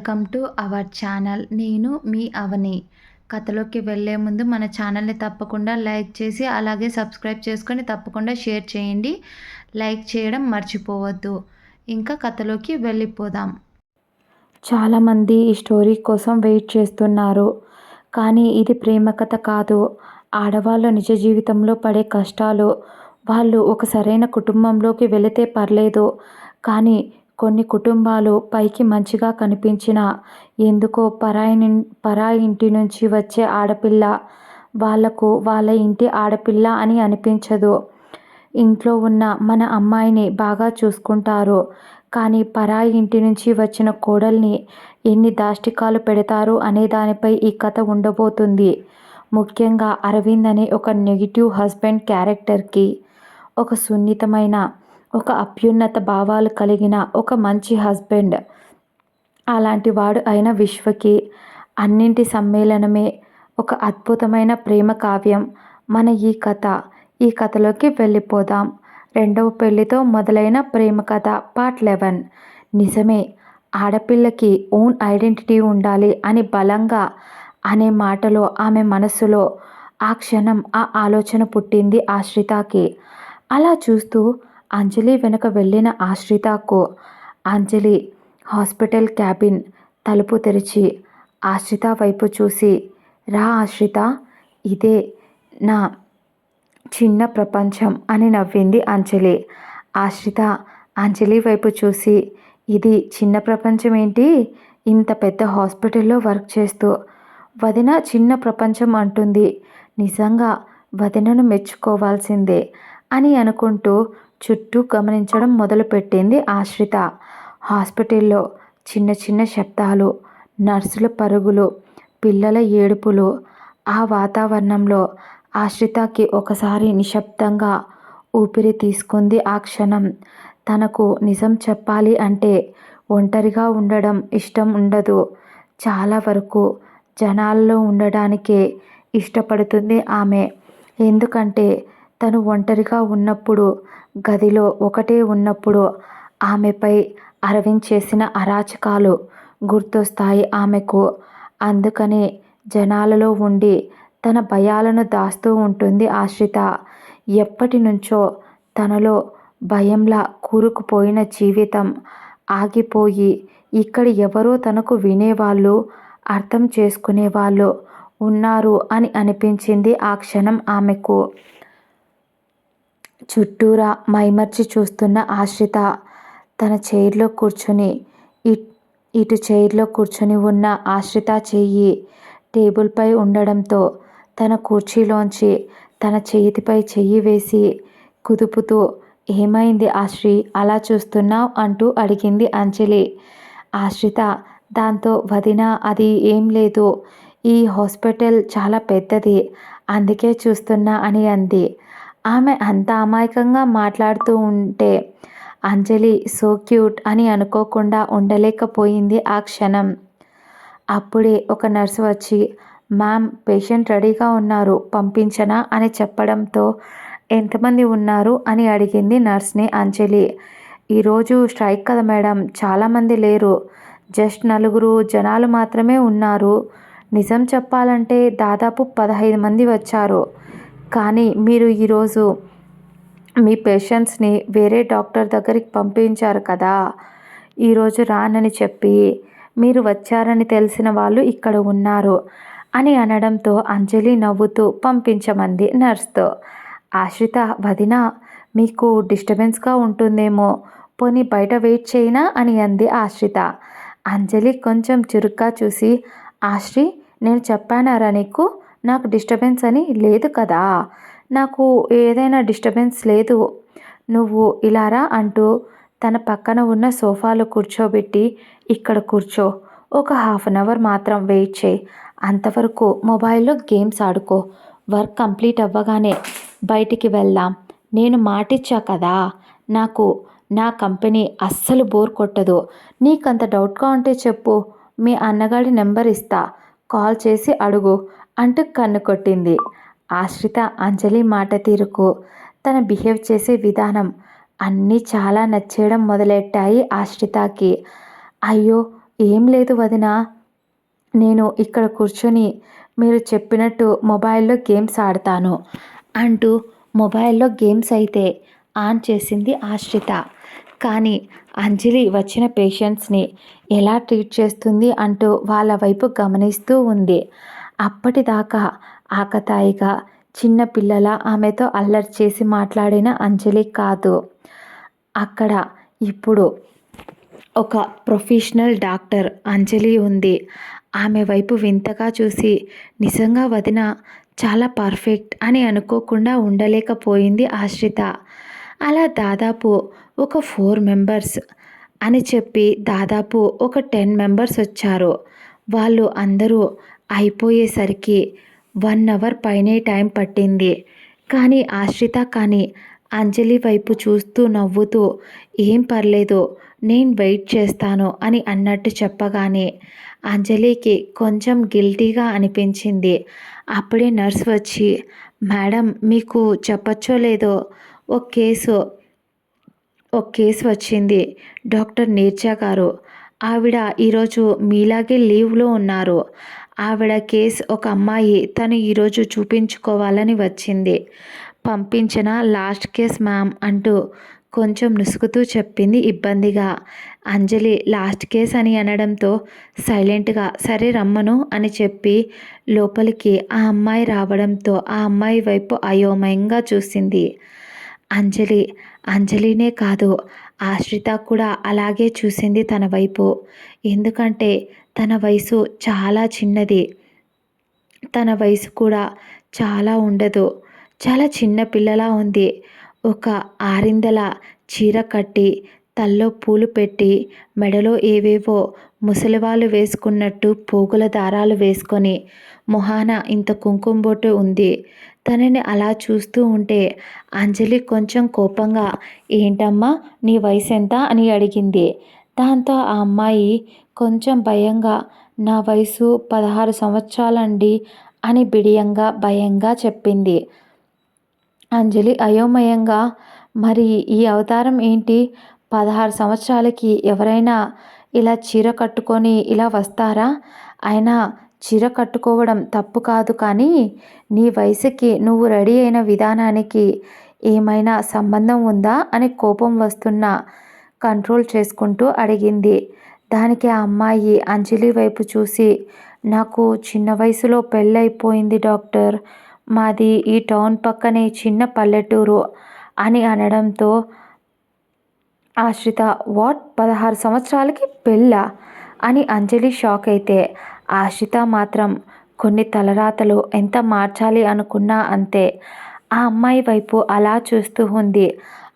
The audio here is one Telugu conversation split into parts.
Welcome to our channel. నేను మీ అవని. కథలోకి వెళ్ళే ముందు మన ఛానల్ని తప్పకుండా లైక్ చేసి అలాగే సబ్స్క్రైబ్ చేసుకొని తప్పకుండా షేర్ చేయండి. లైక్ చేయడం మర్చిపోవద్దు. ఇంకా కథలోకి వెళ్ళిపోదాం. చాలామంది ఈ స్టోరీ కోసం వెయిట్ చేస్తున్నారు. కానీ ఇది ప్రేమ కథ కాదు. ఆడవాళ్ళు నిజ జీవితంలో పడే కష్టాలు. వాళ్ళు ఒక సరైన కుటుంబంలోకి వెళితే పర్లేదు. కానీ కొన్ని కుటుంబాలు పైకి మంచిగా కనిపించిన ఎందుకో పరాయి పరాయి ఇంటి నుంచి వచ్చే ఆడపిల్ల వాళ్ళకు వాళ్ళ ఇంటి ఆడపిల్ల అని అనిపించదు. ఇంట్లో ఉన్న మన అమ్మాయిని బాగా చూసుకుంటారు. కానీ పరాయి ఇంటి నుంచి వచ్చిన కోడల్ని ఎన్ని దాష్టికాలు పెడతారు అనే దానిపై ఈ కథ ఉండబోతుంది. ముఖ్యంగా అరవింద్ అనే ఒక నెగిటివ్ హస్బెండ్ క్యారెక్టర్కి ఒక సున్నితమైన ఒక అభ్యున్నత భావాలు కలిగిన ఒక మంచి హస్బెండ్. అలాంటి వాడు అయిన విశ్వకి అన్నింటి సమ్మేళనమే ఒక అద్భుతమైన ప్రేమ కావ్యం. మన ఈ కథ ఈ కథలోకి వెళ్ళిపోదాం. రెండవ పెళ్ళితో మొదలైన ప్రేమ కథ పార్ట్ లెవెన్. నిజమే ఆడపిల్లకి ఓన్ ఐడెంటిటీ ఉండాలి అని బలంగా అనే మాటలో ఆమె మనస్సులో ఆ క్షణం ఆ ఆలోచన పుట్టింది ఆశ్రితకి అలా చూస్తూ అంజలి వెనుక వెళ్ళిన ఆశ్రితకు అంజలి హాస్పిటల్ క్యాబిన్ తలుపు తెరిచి ఆశ్రిత వైపు చూసి రా ఆశ్రిత ఇదే నా చిన్న ప్రపంచం అని నవ్వింది అంజలి. ఆశ్రిత అంజలి వైపు చూసి ఇది చిన్న ప్రపంచం ఏంటి? ఇంత పెద్ద హాస్పిటల్లో వర్క్ చేస్తూ వదిన చిన్న ప్రపంచం అంటుంది. నిజంగా వదినను మెచ్చుకోవాల్సిందే అని అనుకుంటూ చుట్టూ గమనించడం మొదలుపెట్టింది ఆశ్రిత. హాస్పిటల్లో చిన్న చిన్న శబ్దాలు నర్సుల పరుగులు పిల్లల ఏడుపులు. ఆ వాతావరణంలో ఆశ్రితకి ఒకసారి నిశ్శబ్దంగా ఊపిరి తీసుకుంది ఆ క్షణం. తనకు నిజం చెప్పాలి అంటే ఒంటరిగా ఉండడం ఇష్టం ఉండదు. చాలా వరకు జనాల్లో ఉండడానికే ఇష్టపడుతుంది ఆమె. ఎందుకంటే తను ఒంటరిగా ఉన్నప్పుడు గదిలో ఒకటే ఉన్నప్పుడు ఆమెపై అరవింద్ చేసిన అరాచకాలు గుర్తొస్తాయి ఆమెకు. అందుకనే జనాలలో ఉండి తన భయాలను దాస్తూ ఉంటుంది ఆశ్రిత. ఎప్పటి నుంచో తనలో భయంలా కూరుకుపోయిన జీవితం ఆగిపోయి ఇక్కడ ఎవరో తనకు వినేవాళ్ళు అర్థం చేసుకునేవాళ్ళు ఉన్నారు అని అనిపించింది ఆ క్షణం ఆమెకు. చుట్టూరా మైమర్చి చూస్తున్న ఆశ్రిత తన చైర్లో కూర్చొని ఇటు చైర్లో కూర్చొని ఉన్న ఆశ్రిత చెయ్యి టేబుల్పై ఉండడంతో తన కుర్చీలోంచి తన చేతిపై చెయ్యి వేసి కుదుపుతూ ఏమైంది ఆశ్రి అలా చూస్తున్నావు? అంటూ అడిగింది అంజలి. ఆశ్రిత దాంతో వదిన అది ఏం లేదు. ఈ హాస్పిటల్ చాలా పెద్దది. అందుకే చూస్తున్నా అని అంది. ఆమె అంత అమాయకంగా మాట్లాడుతూ ఉంటే అంజలి సో క్యూట్ అని అనుకోకుండా ఉండలేకపోయింది ఆ క్షణం. అప్పుడే ఒక నర్సు వచ్చి మ్యామ్ పేషెంట్ రెడీగా ఉన్నారు పంపించనా? అని చెప్పడంతో ఎంతమంది ఉన్నారు? అని అడిగింది నర్స్ని అంజలి. ఈరోజు స్ట్రైక్ కదా మేడం చాలామంది లేరు. జస్ట్ నలుగురు జనాలు మాత్రమే ఉన్నారు. నిజం చెప్పాలంటే దాదాపు పదహైదు మంది వచ్చారు. కానీ మీరు ఈరోజు మీ పేషెంట్స్ని వేరే డాక్టర్ దగ్గరికి పంపించారు కదా. ఈరోజు రానని చెప్పి మీరు వచ్చారని తెలిసిన వాళ్ళు ఇక్కడ ఉన్నారు అని అనడంతో అంజలి నవ్వుతూ పంపించమంది నర్స్తో. ఆశ్రిత వదిన మీకు డిస్టర్బెన్స్గా ఉంటుందేమో పోనీ బయట వెయిట్ చేయినా అని అంది ఆశ్రిత. అంజలి కొంచెం చురుగ్గా చూసి ఆశ్రి నేను చెప్పానారా నీకు? నాకు డిస్టర్బెన్స్ అని లేదు కదా. నాకు ఏదైనా డిస్టర్బెన్స్ లేదు. నువ్వు ఇలారా అంటూ తన పక్కన ఉన్న సోఫాలో కూర్చోబెట్టి ఇక్కడ కూర్చో. ఒక హాఫ్ అన్ అవర్ మాత్రం వెయిట్ చేయి. అంతవరకు మొబైల్లో గేమ్స్ ఆడుకో. వర్క్ కంప్లీట్ అవ్వగానే బయటికి వెళ్దాం. నేను మాటిచ్చా కదా. నాకు నా కంపెనీ అస్సలు బోర్ కొట్టదు. నీకంత డౌట్గా ఉంటే చెప్పు. మీ అన్నగాడి నెంబర్ ఇస్తా. కాల్ చేసి అడుగు. అంటూ కన్ను కొట్టింది ఆశ్రిత అంజలి మాట తీరుకు తన బిహేవ్ చేసే విధానం అన్నీ చాలా నచ్చేయడం మొదలెట్టాయి ఆశ్రితకి. అయ్యో ఏం లేదు వదిన. నేను ఇక్కడ కూర్చొని మీరు చెప్పినట్టు మొబైల్లో గేమ్స్ ఆడతాను అంటూ మొబైల్లో గేమ్స్ అయితే ఆన్ చేసింది ఆశ్రిత. కానీ అంజలి వచ్చిన పేషెంట్స్ని ఎలా ట్రీట్ చేస్తుంది అంటూ వాళ్ళ వైపు గమనిస్తూ ఉంది. అప్పటిదాకా ఆకతాయిగా చిన్నపిల్లల ఆమెతో అల్లరి చేసి మాట్లాడిన అంజలి కాదు. అక్కడ ఇప్పుడు ఒక ప్రొఫెషనల్ డాక్టర్ అంజలి ఉంది. ఆమె వైపు వింతగా చూసి నిజంగా వదిన చాలా పర్ఫెక్ట్ అని అనుకోకుండా ఉండలేకపోయింది ఆశ్రిత. అలా దాదాపు ఒక ఫోర్ మెంబర్స్ అని చెప్పి దాదాపు ఒక టెన్ మెంబర్స్ వచ్చారు. వాళ్ళు అందరూ అయిపోయేసరికి వన్ అవర్ పైనే టైం పట్టింది. కానీ ఆశ్రిత కానీ అంజలి వైపు చూస్తూ నవ్వుతూ ఏం పర్లేదు నేను వెయిట్ చేస్తాను అని అన్నట్టు చెప్పగానే అంజలికి కొంచెం గిల్టీగా అనిపించింది. అప్పుడే నర్స్ వచ్చి మేడం మీకు చెప్పచ్చో లేదో ఒక కేసు ఒక కేసు వచ్చింది. డాక్టర్ నీర్చా గారు ఆవిడ ఈరోజు మీలాగే లీవ్లో ఉన్నారు. ఆవిడ కేసు ఒక అమ్మాయి తను ఈరోజు చూపించుకోవాలని వచ్చింది. పంపించిన లాస్ట్ కేస్ మ్యామ్ అంటూ కొంచెం నుసుగుతూ చెప్పింది ఇబ్బందిగా. అంజలి లాస్ట్ కేస్ అని అనడంతో సైలెంట్గా సరే రమ్మను అని చెప్పి లోపలికి ఆ అమ్మాయి రావడంతో ఆ అమ్మాయి వైపు అయోమయంగా చూసింది. అంజలి అంజలినే కాదు ఆశ్రిత కూడా అలాగే చూసింది తన వైపు. ఎందుకంటే తన వయసు చాలా చిన్నది. తన వయసు కూడా చాలా ఉండదు. చాలా చిన్న పిల్లలా ఉంది. ఒక ఆరిందల చీర కట్టి తల్లో పూలు పెట్టి మెడలో ఏవేవో ముసలివాళ్ళు వేసుకున్నట్టు పోగుల దారాలు వేసుకొని మొహాన ఇంత కుంకుమ బొట్టు ఉంది. తనని అలా చూస్తూ ఉంటే అంజలి కొంచెం కోపంగా ఏంటమ్మా నీ వయసు ఎంత అని అడిగింది. దాంతో ఆ అమ్మాయి కొంచెం భయంగా నా వయసు పదహారు సంవత్సరాలండి అని బిడియంగా భయంగా చెప్పింది. అంజలి అయోమయంగా మరి ఈ అవతారం ఏంటి? పదహారు సంవత్సరాలకి ఎవరైనా ఇలా చీర కట్టుకొని ఇలా వస్తారా? అయినా చీర కట్టుకోవడం తప్పు కాదు కానీ నీ వయసుకి నువ్వు రెడీ అయిన విధానానికి ఏమైనా సంబంధం ఉందా? అని కోపం వస్తున్నా కంట్రోల్ చేసుకుంటూ అడిగింది. దానికి ఆ అమ్మాయి అంజలి వైపు చూసి నాకు చిన్న వయసులో పెళ్ళైపోయింది డాక్టర్. మాది ఈ టౌన్ పక్కనే చిన్న పల్లెటూరు అని అనడంతో ఆశ్రిత వాట్? పదహారు సంవత్సరాలకి పెళ్ళా అని అంజలి షాక్ అయితే ఆశ్రిత మాత్రం కొన్ని తలరాతలు ఎంత మార్చాలి అనుకున్నా అంతే ఆ అమ్మాయి వైపు అలా చూస్తూ ఉంది.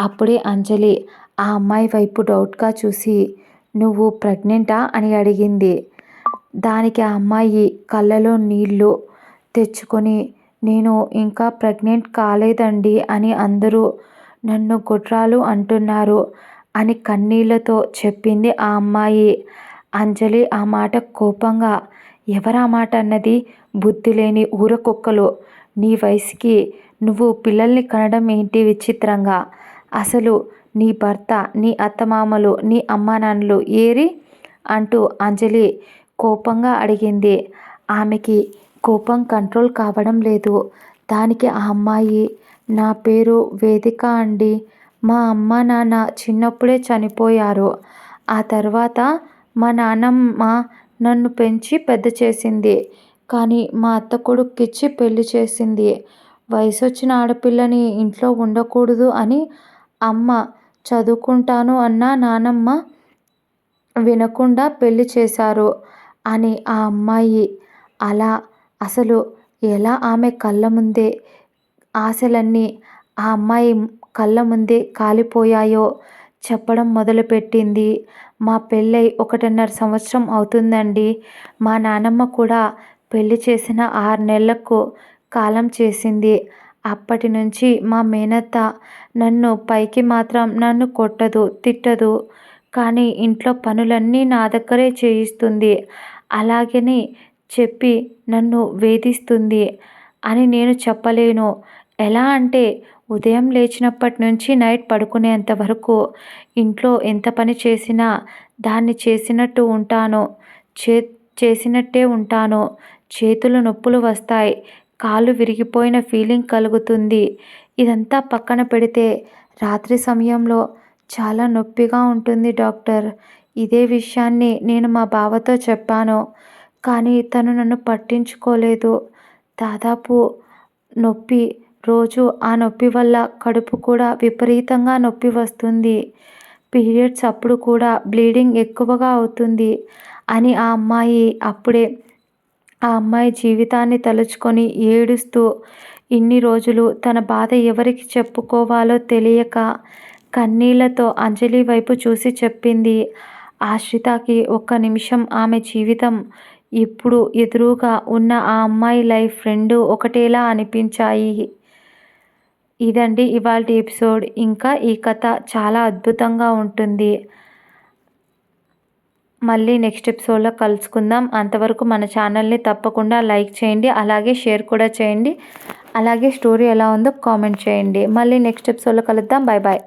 అప్పుడే అంజలి ఆ అమ్మాయి వైపు డౌట్గా చూసి నువ్వు ప్రెగ్నెంటా? అని అడిగింది. దానికి ఆ అమ్మాయి కళ్ళలో నీళ్ళు తెచ్చుకొని నేను ఇంకా ప్రెగ్నెంట్ కాలేదండి అని అందరూ నన్ను గుట్రాలు అంటున్నారు అని కన్నీళ్ళతో చెప్పింది ఆ అమ్మాయి. అంజలి ఆ మాట కోపంగా ఎవరా మాట అన్నది? బుద్ధి లేని ఊరకుక్కలు. నీ వయసుకి నువ్వు పిల్లల్ని కనడం ఏంటి విచిత్రంగా? అసలు నీ భర్త నీ అత్తమామలు నీ అమ్మానాన్నలు ఏరి అంటూ అంజలి కోపంగా అడిగింది. ఆమెకి కోపం కంట్రోల్ కావడం లేదు. దానికి ఆ అమ్మాయి నా పేరు వేదిక అండి. మా అమ్మ నాన్న చిన్నప్పుడే చనిపోయారు. ఆ తర్వాత మా నాన్నమ్మ నన్ను పెంచి పెద్ద చేసింది. కానీ మా అత్త కొడుక్కిచ్చి పెళ్ళి చేసింది. వయసు వచ్చిన ఆడపిల్లని ఇంట్లో ఉండకూడదు అని అమ్మ చదువుకుంటాను అన్న నానమ్మ వినకుండా పెళ్ళి చేశారు అని ఆ అమ్మాయి అలా అసలు ఎలా ఆమె కళ్ళ ముందే ఆశలన్నీ ఆ అమ్మాయి కళ్ళ ముందే కాలిపోయాయో చెప్పడం మొదలుపెట్టింది. మా పెళ్ళై ఒకటిన్నర సంవత్సరం అవుతుందండి. మా నానమ్మ కూడా పెళ్ళి చేసిన ఆరు నెలలకు కాలం చేసింది. అప్పటి నుంచి మా మేనత్త నన్ను పైకి మాత్రం నన్ను కొట్టదు తిట్టదు. కానీ ఇంట్లో పనులన్నీ నా దగ్గరే చేయిస్తుంది. అలాగని చెప్పి నన్ను వేధిస్తుంది అని నేను చెప్పలేను. ఎలా అంటే ఉదయం లేచినప్పటి నుంచి నైట్ పడుకునేంత వరకు ఇంట్లో ఎంత పని చేసినా దాన్ని చేసినట్టు ఉంటాను. చే చేసినట్టే ఉంటాను. చేతులు నొప్పులు వస్తాయి. కాలు విరిగిపోయిన ఫీలింగ్ కలుగుతుంది. ఇదంతా పక్కన పెడితే రాత్రి సమయంలో చాలా నొప్పిగా ఉంటుంది డాక్టర్. ఇదే విషయాన్ని నేను మా బావతో చెప్పాను. కానీ తను నన్ను పట్టించుకోలేదు. దాదాపు నొప్పి రోజు ఆ నొప్పి వల్ల కడుపు కూడా విపరీతంగా నొప్పి వస్తుంది. పీరియడ్స్ అప్పుడు కూడా బ్లీడింగ్ ఎక్కువగా అవుతుంది అని ఆ అమ్మాయి అప్పుడే ఆ అమ్మాయి జీవితాన్ని తలుచుకొని ఏడుస్తూ ఇన్ని రోజులు తన బాధ ఎవరికి చెప్పుకోవాలో తెలియక కన్నీళ్ళతో అంజలి వైపు చూసి చెప్పింది. ఆశ్రితకి ఒక్క నిమిషం ఆమె జీవితం ఇప్పుడు ఎదురుగా ఉన్న ఆ అమ్మాయి లైఫ్ రెండు ఒకటేలా అనిపించాయి. ఇదండి ఇవాళ ఎపిసోడ్. ఇంకా ఈ కథ చాలా అద్భుతంగా ఉంటుంది. మళ్ళీ నెక్స్ట్ ఎపిసోడ్లో కలుసుకుందాం. అంతవరకు మన ఛానల్ని తప్పకుండా లైక్ చేయండి. అలాగే షేర్ కూడా చేయండి. అలాగే స్టోరీ ఎలా ఉందో కామెంట్ చేయండి. మళ్ళీ నెక్స్ట్ ఎపిసోడ్లో కలుద్దాం. Bye bye